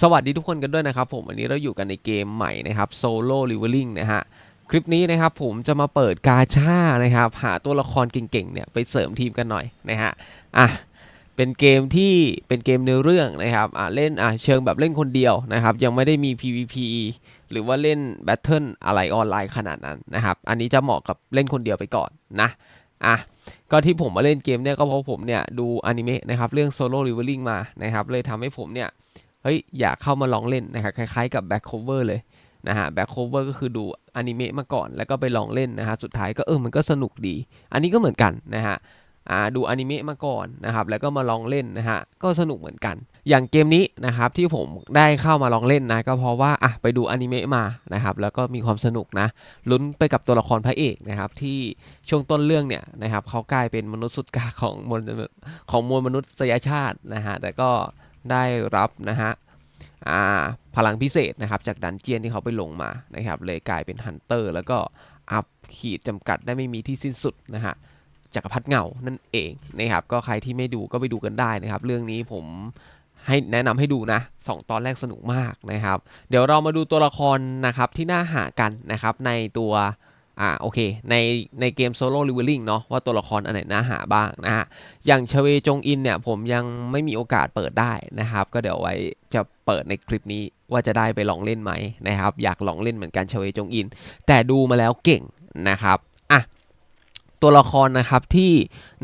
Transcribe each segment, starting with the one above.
สวัสดีทุกคนกันด้วยนะครับผมวันนี้เราอยู่กันในเกมใหม่นะครับ Solo Leveling นะฮะคลิปนี้นะครับผมจะมาเปิดกาชานะครับ หาตัวละครเก่งๆเนี่ยไปเสริมทีมกันหน่อยนะฮะอะเป็นเกมที่เป็นเกมเนื้อเรื่องนะครับอะเล่นอะเชิงแบบเล่นคนเดียวนะครับ ยังไม่ได้มี PVP หรือว่าเล่นแบทเทิลอะไรออนไลน์ขนาดนั้นนะครับ อันนี้จะเหมาะกับเล่นคนเดียวไปก่อนนะอะก็ที่ผมมาเล่นเกมเนี่ยก็เพราะผมเนี่ยดูอนิเมะนะครับเรื่อง Solo Leveling มานะครับเลยทำให้ผมเนี่ย เฮ้ยอยากเข้ามาลองเล่นนะครับคล้ายๆกับ back cover เลยนะฮะ back cover ก็คือดูอนิเมะมาก่อนแล้วก็ไปลองเล่นนะฮะสุดท้ายก็เออมันก็สนุกดี อันนี้ก็เหมือนกันนะฮะอ่าดูอนิเมะมาก่อนนะครับแล้วก็มาลองเล่นนะฮะก็สนุกเหมือนกัน อย่างเกมนี้นะครับที่ผมได้เข้ามาลองเล่นนะก็เพราะว่าอะไปดูอนิเมะมานะครับแล้วก็มีความสนุกนะลุ้นไปกับตัวละครพระเอกนะครับที่ช่วงต้นเรื่องเนี่ยนะครับเขากลายเป็นมนุษย์สุดกาของมวลของมวลมนุษยชาตินะฮะแต่ก็ ได้รับนะฮะพลังพิเศษนะครับจากดันเจียนที่เขาไปลงมานะครับเลยกลายเป็นฮันเตอร์แล้วก็อัพขีดจำกัดได้ไม่มีที่สิ้นสุดนะฮะจักรพรรดิเงานั่นเองนะครับก็ใครที่ไม่ดูก็ไปดูกันได้นะครับ เรื่องนี้ผมให้แนะนำให้ดูนะสองตอนแรกสนุกมากนะครับ เดี๋ยวเรามาดูตัวละครนะครับที่น่าหากันนะครับในตัว อ่าโอเคในในเกมโซโล่ลิเวลลิงเนาะว่าตัวละครอันไหนน่าหาบ้างนะฮะอย่างชเวจงอินเนี่ยผมยังไม่มีโอกาสเปิดได้นะครับ ก็เดี๋ยวไว้จะเปิดในคลิปนี้ว่าจะได้ไปลองเล่นไหมนะครับอยากลองเล่นเหมือนกันชเวจงอิน แต่ดูมาแล้วเก่งนะครับอะตัวละครนะครับที่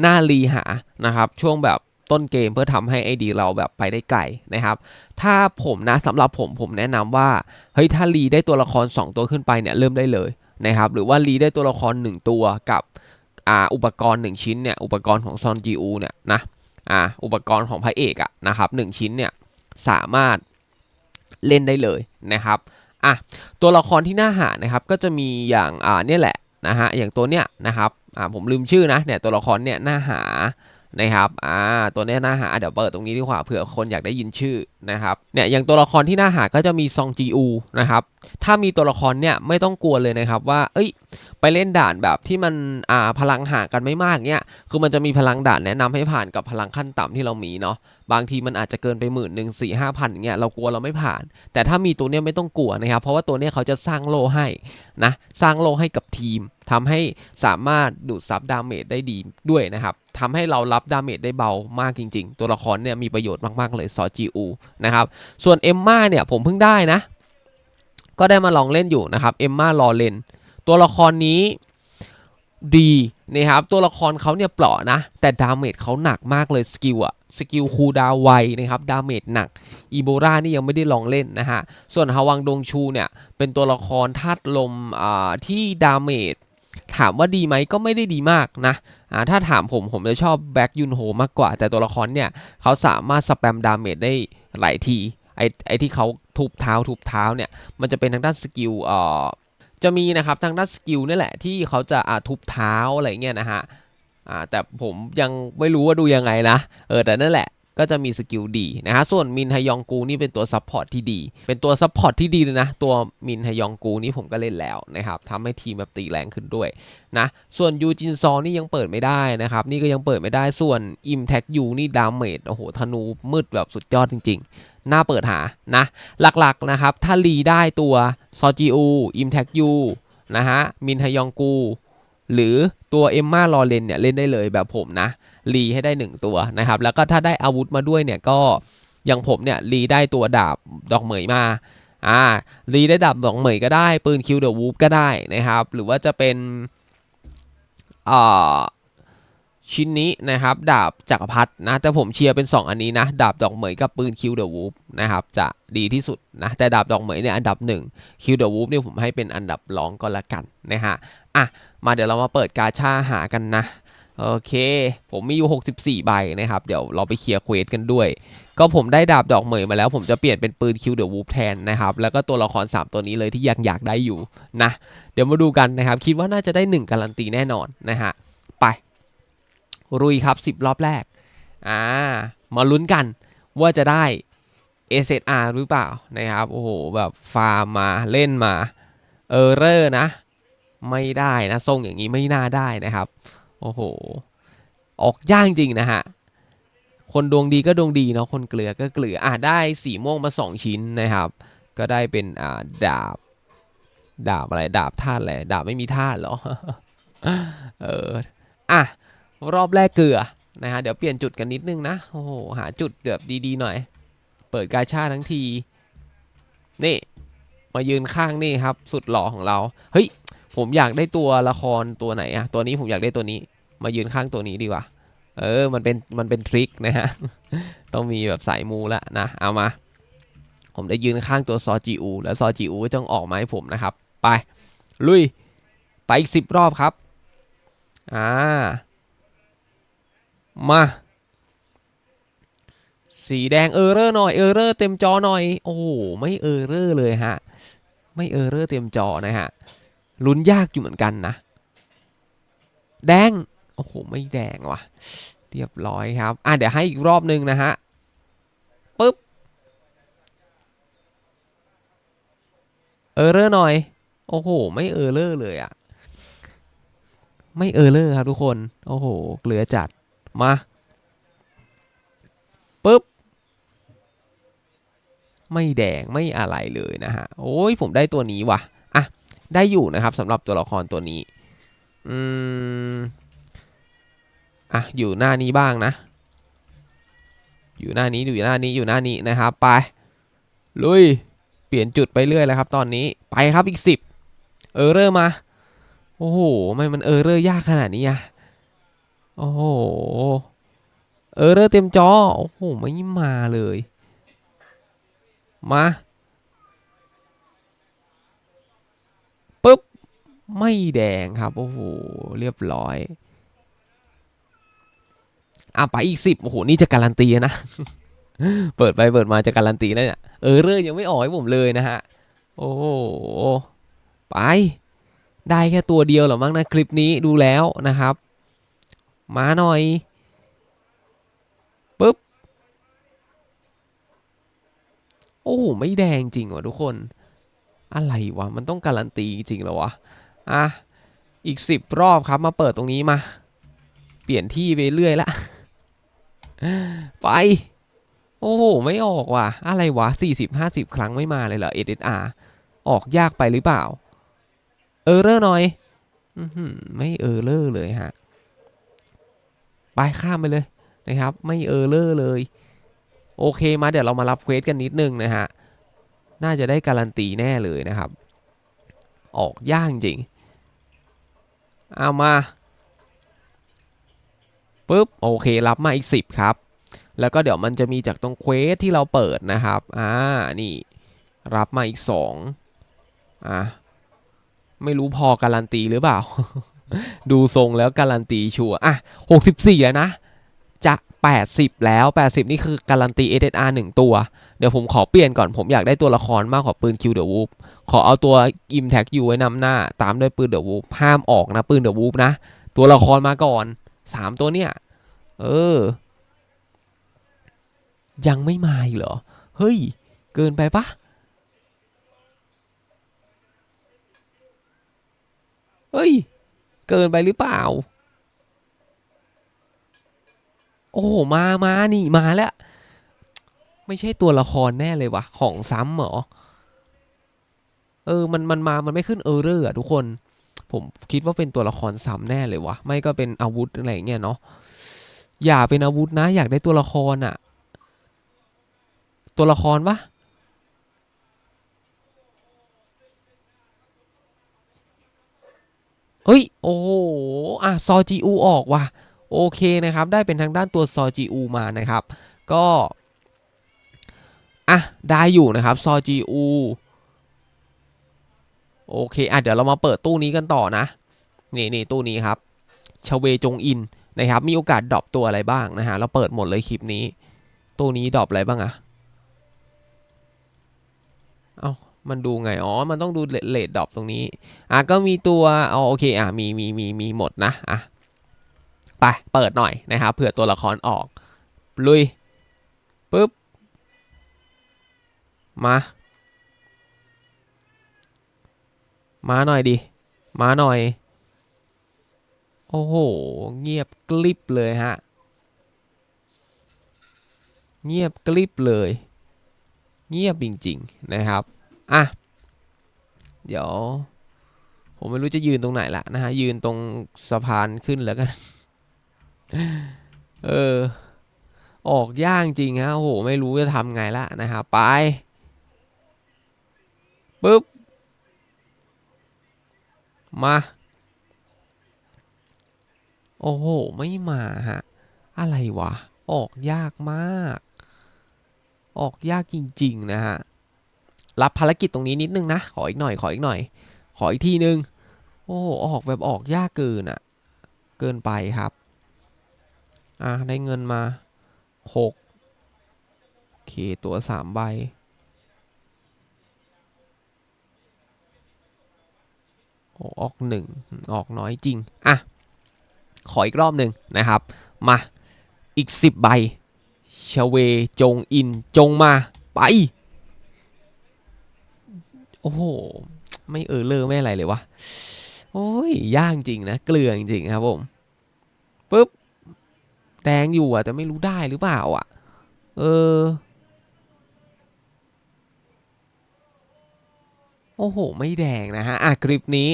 น่ารีหานะครับช่วงแบบต้นเกมเพื่อทำให้ไอดีเราแบบไปได้ไกลนะครับ ถ้าผมนะสำหรับผมผมแนะนำว่าเฮ้ยถ้ารีได้ตัวละคร 2 ตัวขึ้นไปเนี่ยเริ่มได้เลย นะครับหรือว่ารีได้ตัวละคร 1 ตัวกับอ่าอุปกรณ์ 1 ชิ้นเนี่ยอุปกรณ์ของซอนจีอูเนี่ยนะอ่าอุปกรณ์ของพระเอกอะนะครับหชิ้นเนี่ยสามารถเล่นได้เลยนะครับอะตัวละครที่น่าหานะครับก็จะมีอย่างอ่าเนี่ยแหละนะฮะอย่างตัวเนี้ยนะครับอ่าผมลืมชื่อนะเนี่ยตัวละครเนี่ยน่าหานะครับอ่าตัวเนี้ยน่าหาเดี๋ยวเปิดตรงนี้ดีกว่าเผื่อคนอยากได้ยินชื่อนะครับเนี่ยอย่างตัวละครที่น่าหาก็จะมีซองจีอูนะครับถ้ามีตัวละครเนี่ยไม่ต้องกลัวเลยนะครับว่า เอ้ย ไปเล่นด่านแบบที่มันอ่าพลังห่างกันไม่มากเนี่ยคือมันจะมีพลังด่านแนะนำให้ผ่านกับพลังขั้นต่ำที่เรามีเนาะบางทีมันอาจจะเกินไปหมื่นหนึ่งสี่ห้าพันเงี้ยเรากลัวเราไม่ผ่าน แต่ถ้ามีตัวเนี้ยไม่ต้องกลัวนะครับ เพราะว่าตัวเนี้ยเขาจะสร้างโลให้นะสร้างโลให้กับทีมทำให้สามารถดูดซับดาเมจได้ดีด้วยนะครับทำให้เรารับดาเมจได้เบามากจริง ๆ ตัวละครเนี่ยมีประโยชน์มากๆเลยซอจีอูนะครับส่วนเอมมาเนี่ยผมเพิ่งได้นะ ก็ได้มาลองเล่นอยู่นะครับเอมมารอเลนตัวละครนี้ดีนะครับตัวละครเขาเนี่ยเปราะนะ แต่ดาเมจเขาหนักมากเลยสกิลอะสกิลคูลดาวไวนะครับดาเมจหนักอีโบรานี่ยังไม่ได้ลองเล่นนะฮะส่วนฮาวังดงชูเนี่ยเป็นตัวละครธาตุลมอ่าที่ดาเมจถามว่าดีไหมก็ไม่ได้ดีมากนะอ่าถ้าถามผมผมจะชอบแบ็กยุนโฮมากกว่า แต่ตัวละครเนี่ยเขาสามารถสแปมดาเมจได้หลายที ไอไอที่เขาทุบเท้าทุบเท้าเนี่ยมันจะเป็นทางด้านสกิลเอ่อจะมีนะครับทางด้านสกิลนี่แหละที่เขาจะอ่าทุบเท้าอะไรเงี้ยนะฮะอ่าแต่ผมยังไม่รู้ว่าดูยังไงนะเออแต่นั่นแหละก็จะมีสกิลดีนะฮะ ส่วนมินฮยองกูนี่เป็นตัวซัพพอร์ตที่ดี เป็นตัวซัพพอร์ตที่ดีเลยนะ ตัวมินฮยองกูนี่ผมก็เล่นแล้วนะครับทำให้ทีมแบบตีแรงขึ้นด้วยนะ ส่วนยูจินซอนี่ยังเปิดไม่ได้นะครับ นี่ก็ยังเปิดไม่ได้ ส่วนอิมแท็กยูนี่ดาเมจ โอ้โห ธนูมืดแบบสุดยอดจริง ๆ น่าเปิดหานะ หลักๆนะครับ ถ้ารีได้ตัวซอจีอูอิมแท็กยูนะฮะมินฮยองกู หรือตัวเอมมาลอเรนเนี่ยเล่นได้เลยแบบผมนะรีให้ได้ 1 ตัวนะครับ แล้วก็ถ้าได้อาวุธมาด้วยเนี่ยก็อย่างผมเนี่ยรีได้ตัวดาบดอกเหมยมาอ่ารีได้ดาบดอกเหมยก็ได้ปืนคิวเดอะวูฟก็ได้นะครับ หรือว่าจะเป็นอ่า ชิ้นนี้นะครับ ดาบจักรพรรดินะ แต่ผมเชียร์เป็น 2 อันนี้นะ ดาบดอกเหมยกับปืนคิวเดอะวูฟนะครับ จะดีที่สุดนะ แต่ดาบดอกเหมยเนี่ยอันดับ1คิวเดอะวูฟเนี่ยผมให้เป็นอันดับรองก็แล้วกันนะฮะอะมาเดี๋ยวเรามาเปิดกาชาหากันนะโอเค ผมมีอยู่ 64 ใบนะครับ เดี๋ยวเราไปเคลียร์เควสกันด้วย ก็ผมได้ดาบดอกเหมยมาแล้ว ผมจะเปลี่ยนเป็นปืนคิวเดอะวูฟแทนนะครับ แล้วก็ตัวละคร 3 ตัวนี้เลยที่ยังอยากได้อยู่นะ เดี๋ยวมาดูกันนะครับ คิดว่าน่าจะได้ 1 การันตีแน่นอนนะฮะ รุยครับ 10 รอบแรก อ่า มาลุ้นกันว่าจะได้ SSR หรือเปล่านะครับ โอ้โห แบบฟาร์มมาเล่นมา เออเรอร์นะ ไม่ได้นะทรงอย่างนี้ไม่น่าได้นะครับ โอ้โห ออกยากจริงนะฮะ คนดวงดีก็ดวงดีเนาะคนเกลือก็เกลืออะได้สีม่วงมาสองชิ้นนะครับ ก็ได้เป็นอ่าดาบ ดาบอะไร ดาบธาตุอะไรดาบไม่มีธาตุเหรอ เออ อะ รอบแรกเกลือนะฮะเดี๋ยวเปลี่ยนจุดกันนิดนึงนะโอ้โหหาจุดแบบดีๆหน่อย เปิดกาชาทั้งที นี่ มายืนข้างนี่ครับ สุดหล่อของเราเฮ้ยผมอยากได้ตัวละครตัวไหนอะตัวนี้ผมอยากได้ตัวนี้ มายืนข้างตัวนี้ดีกว่า เออมันเป็นมันเป็นทริคนะฮะต้องมีแบบสายมูละนะเอามา ผมได้ยืนข้างตัวซอจีอูแล้วซอจีอูก็ต้องออกมาให้ผมนะครับ ไป ลุย ไปอีกสิบรอบครับ อ่า มาสีแดงเออร์เรอร์หน่อยเออร์เรอร์เต็มจอหน่อย โอ้โหไม่เออร์เรอร์เลยฮะ ไม่เออร์เรอร์เต็มจอนะฮะลุ้นยากอยู่เหมือนกันนะ แดง โอ้โห ไม่แดงว่ะ เรียบร้อยครับ อะ เดี๋ยวให้อีกรอบนึงนะฮะปึ๊บ เออร์เรอร์หน่อย โอ้โห ไม่เออร์เลอร์เลยอะไม่เออร์เลอร์ครับทุกคน โอ้โห เกลือจัด มาปึ๊บ ไม่แดงไม่อะไรเลยนะฮะ โอ้ยผมได้ตัวนี้ว่ะ อะ ได้อยู่นะครับสำหรับตัวละครตัวนี้ อืม อะ อยู่หน้านี้บ้างนะ อยู่หน้านี้ อยู่หน้านี้ อยู่หน้านี้นะครับ ไป ลุย เปลี่ยนจุดไปเรื่อยแล้วครับ ตอนนี้ ไปครับอีกสิบเออเรอร์มา โอ้โห ไม่มันเออเรอร์ยากขนาดนี้อะ โอ้โห เออเรอเต็มจอ โอ้โห ไม่มาเลย มาปึ๊บ ไม่แดงครับ โอ้โห เรียบร้อย อะ ไปอีกสิบโอ้โห นี่จะการันตีนะ เปิดไปเปิดมาจะการันตีแล้วเนี่ย เออเรื่อยังไม่ออกให้ผมเลยนะฮะ โอ้โห ไป ได้แค่ตัวเดียวหรอมั้งนะคลิปนี้ดูแล้วนะครับ มาหน่อยปึ๊บ โอ้ไม่แดงจริงวะทุกคน อะไรวะ มันต้องการันตีจริงเหรอวะ อะ อีกสิบรอบครับมาเปิดตรงนี้มา เปลี่ยนที่ไปเรื่อยละ ไป โอ้โห ไม่ออกว่ะ อะไรวะ 40 50 ครั้งไม่มาเลยเหรอ SSR ออกยากไปหรือเปล่า เออเลอร์หน่อยอไม่เออเลอร์เลยฮะ ไปข้ามไปเลยนะครับ ไม่เออเลอร์เลย โอเคมาเดี๋ยวเรามารับเควสกันนิดนึงนะฮะ น่าจะได้การันตีแน่เลยนะครับ ออกยากจริงเอามาปุ๊บโอเครับมาอีก 10 ครับ แล้วก็เดี๋ยวมันจะมีจากตรงเควสที่เราเปิดนะครับอ่านี่รับมาอีก 2อะไม่รู้พอการันตีหรือเปล่า ดูทรงแล้วการันตีชัวอะ 64 แล้วนะ จะ 80 แล้ว 80 นี่คือการันตี SSR 1 ตัว เดี๋ยวผมขอเปลี่ยนก่อนผมอยากได้ตัวละครมากกว่าปืน Kill the Wolf ขอเอาตัว Impact U ไว้นำหน้า ตามด้วยปืน The Wolf ห้ามออกนะปืน The Wolf นะ ตัวละครมาก่อน 3 ตัวเนี่ย เออ ยังไม่มาอีกเหรอ เฮ้ย เกินไปปะเฮ้ย เกินไปหรือเปล่า โอ้มามานี่มาแล้ว ไม่ใช่ตัวละครแน่เลยวะของซ้ำเหรอ เออมันมันมา มันไม่ขึ้นเออร์เรอร์อะทุกคน ผมคิดว่าเป็นตัวละครซ้ำแน่เลยวะไม่ก็เป็นอาวุธอะไรเงี้ยเนาะอย่าเป็นอาวุธนะ อยากได้ตัวละครอะตัวละครปะ เฮ้ย โอ้โหอะซอจีอูออกว่ะ โอเคนะครับ ได้เป็นทางด้านตัวซอจีอูมานะครับ ก็ อะ ได้อยู่นะครับซอจีอูโอเค อะ เดี๋ยวเรามาเปิดตู้นี้กันต่อนะ นี่นี่ตู้นี้ครับชเวจงอินนะครับ มีโอกาสดรอปตัวอะไรบ้างนะฮะ เราเปิดหมดเลยคลิปนี้ ตู้นี้ดรอปอะไรบ้างอะเอา มันดูไง อ๋อ มันต้องดูเลดดรอปตรงนี้ อะ ก็มีตัวอ๋อโอเค อะ มี มี มี มีหมดนะ อะ ไป เปิดหน่อยนะครับ เผื่อตัวละครออก ลุย ปึ๊บ มา มาหน่อยดิ มาหน่อย โอ้โห เงียบกลิบเลยฮะ เงียบกริบเลย เงียบจริง ๆ นะครับ อะ เดี๋ยว ผมไม่รู้จะยืนตรงไหนละนะฮะ ยืนตรงสะพานขึ้นแล้วกัน เออ ออกยากจริงฮะ โอ้โห ไม่รู้จะทำไงละนะฮะ ไปปึ๊บ มา โอ้โห ไม่มาฮะ อะไรวะ ออกยากมาก ออกยากจริง ๆ นะฮะ รับภารกิจตรงนี้นิดนึงนะ ขออีกหน่อย ขออีกหน่อย ขออีกทีนึง โอ้ออกแบบออกยากเกินอะ่ะ เกินไปครับ อะ ได้เงินมาหกโอเค ตัวสามใบ โอ้ออกหนึ่งออกน้อยจริง อะ ขออีกรอบหนึ่งนะครับ มา อีกสิบใบชเวจงอินจงมา ไป โอ้โห ไม่เออเลอร์ไม่อะไรเลยวะ โอ้ยยากจริงนะ เกลือจริงครับผมปึ๊บ แดงอยู่อะแต่ไม่รู้ได้หรือเปล่าอะเออ โอ้โห ไม่แดงนะฮะ อะ คลิปนี้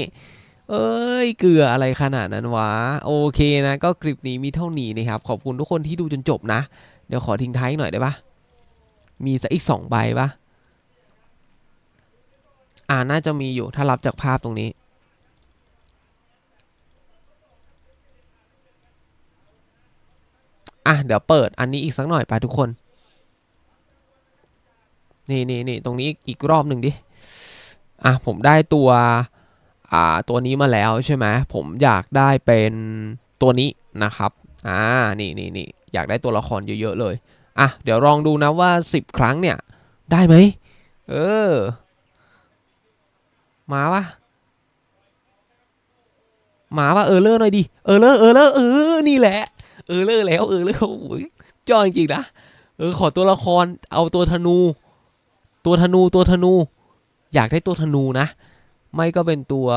เอ้ย เกลืออะไรขนาดนั้นวะ โอเคนะ ก็คลิปนี้มีเท่านี้นะครับ ขอบคุณทุกคนที่ดูจนจบนะ เดี๋ยวขอทิ้งท้ายหน่อยได้ปะมีสักอีกสองใบปะ อ่าน่าจะมีอยู่ถ้ารับจากภาพตรงนี้ อะเดี๋ยวเปิดอันนี้อีกสักหน่อยไปทุกคน นี่นี่นี่ตรงนี้อีกรอบหนึ่งดิ อะผมได้ตัวอ่าตัวนี้มาแล้วใช่ไหมผมอยากได้เป็นตัวนี้นะครับ อ่า นี่นี่นี่อยากได้ตัวละครเยอะๆเลย อะ เดี๋ยวลองดูนะว่า 10 ครั้งเนี่ย ได้ไหม เออ หมาปะหมาปะเออเลอร์หน่อยดิเออเลอร์เออเลอร์เออนี่แหละ เออเลอร์แล้วเออเลอร์โอ้ยจอจริงๆนะเออขอตัวละครเอาตัวธนู ตัวธนูตัวธนู อยากได้ตัวธนูนะ ไม่ก็เป็นตัว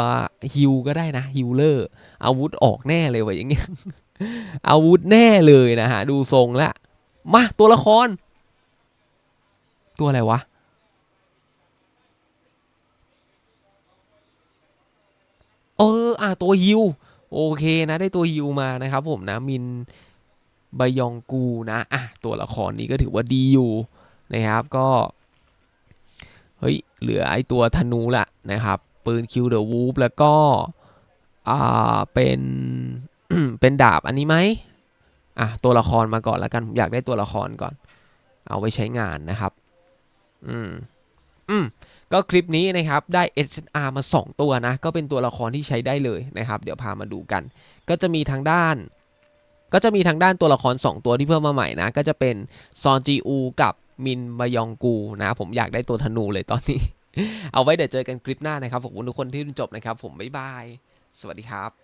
ฮิวก็ได้นะฮิวเลอร์อาวุธออกแน่เลยวะอย่างเงี้ยอาวุธแน่เลยนะฮะดูทรงล้วมาตัวละคร ตัวอะไรวะ เอออะตัวฮิวโอเคนะได้ตัวฮิวมานะครับผมนะมินบยองกูนะอะตัวละครนี้ก็ถือว่าดีอยู่นะครับก็เฮ้ยเหลือไอตัวธนูละนะครับปืนคิวเดอะวูฟแล้วก็อ่าเป็นเป็นดาบอันนี้ไหมอะตัวละครมาก่อนแล้วกันผมอยากได้ตัวละครก่อน เอาไว้ใช้งานนะครับ อืม อืมก็คลิปนี้นะครับได้ SR มา 2 ตัวนะ ก็เป็นตัวละครที่ใช้ได้เลยนะครับ เดี๋ยวพามาดูกัน ก็จะมีทางด้าน ก็จะมีทางด้านตัวละคร 2 ตัวที่เพิ่มมาใหม่นะ ก็จะเป็นซอนจีอูกับมินบยองกูนะ ผมอยากได้ตัวธนูเลยตอนนี้ เอาไว้เดี๋ยวเจอกันคลิปหน้านะครับขอบคุณทุกคนที่ดูจบนะครับ ผมบ๊ายบาย สวัสดีครับ